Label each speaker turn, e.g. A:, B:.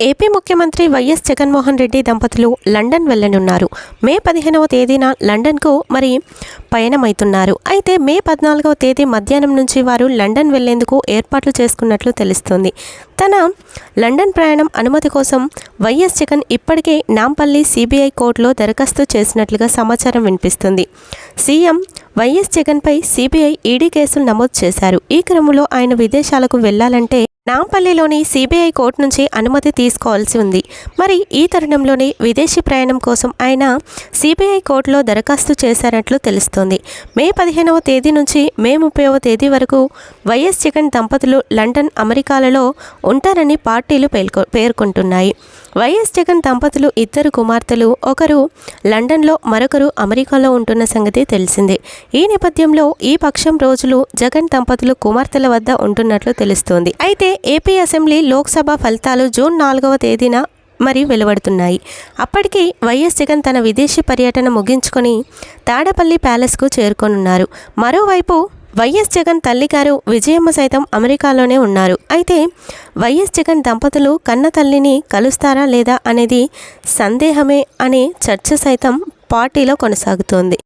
A: AP ముఖ్యమంత్రి YS Jaganmohan Reddy దంపతులు London వెళ్ళనున్నారు మే పదిహేనవ తేదీన లండన్కు మరి పయనమవుతున్నారు అయితే మే పద్నాలుగవ తేదీ మధ్యాహ్నం నుంచి వారు లండన్ వెళ్ళేందుకు ఏర్పాట్లు చేసుకున్నట్లు తెలుస్తుంది. తన లండన్ ప్రయాణం అనుమతి కోసం వైఎస్ జగన్ ఇప్పటికే నాంపల్లి సిబిఐ కోర్టులో దరఖాస్తు చేసినట్లుగా సమాచారం వినిపిస్తుంది. సీఎం వైఎస్ జగన్పై సిబిఐ ఈడీ కేసులు నమోదు చేశారు. ఈ క్రమంలో ఆయన విదేశాలకు వెళ్ళాలంటే నాంపల్లిలోని సిబిఐ కోర్టు నుంచి అనుమతి తీసుకోవాల్సి ఉంది. మరి ఈ తరుణంలోనే విదేశీ ప్రయాణం కోసం ఆయన సిబిఐ కోర్టులో దరఖాస్తు చేశారట్లు తెలుస్తోంది. మే పదిహేనవ తేదీ నుంచి మే ముప్పైవ తేదీ వరకు వైఎస్ జగన్ దంపతులు లండన్ అమెరికాలలో ఉంటారని పార్టీలు పేర్కొ పేర్కొంటున్నాయి. వైఎస్ జగన్ దంపతులు ఇద్దరు కుమార్తెలు ఒకరు లండన్లో మరొకరు అమెరికాలో ఉంటున్న సంగతి తెలిసిందే. ఈ నేపథ్యంలో ఈ పక్షం రోజులు జగన్ దంపతులు కుమార్తెల వద్ద ఉంటున్నట్లు తెలుస్తోంది. అయితే ఏపీ అసెంబ్లీ లోక్సభ ఫలితాలు జూన్ నాలుగవ తేదీన మరి వెలువడుతున్నాయి. అప్పటికి వైఎస్ జగన్ తన విదేశీ పర్యటన ముగించుకొని తాడపల్లి ప్యాలెస్కు చేరుకోనున్నారు. మరోవైపు వైఎస్ జగన్ తల్లిగారు విజయమ్మ సైతం అమెరికాలోనే ఉన్నారు. అయితే వైఎస్ జగన్ దంపతులు కన్న తల్లిని కలుస్తారా లేదా అనేది సందేహమే అనే చర్చ సైతం పార్టీలో కొనసాగుతోంది.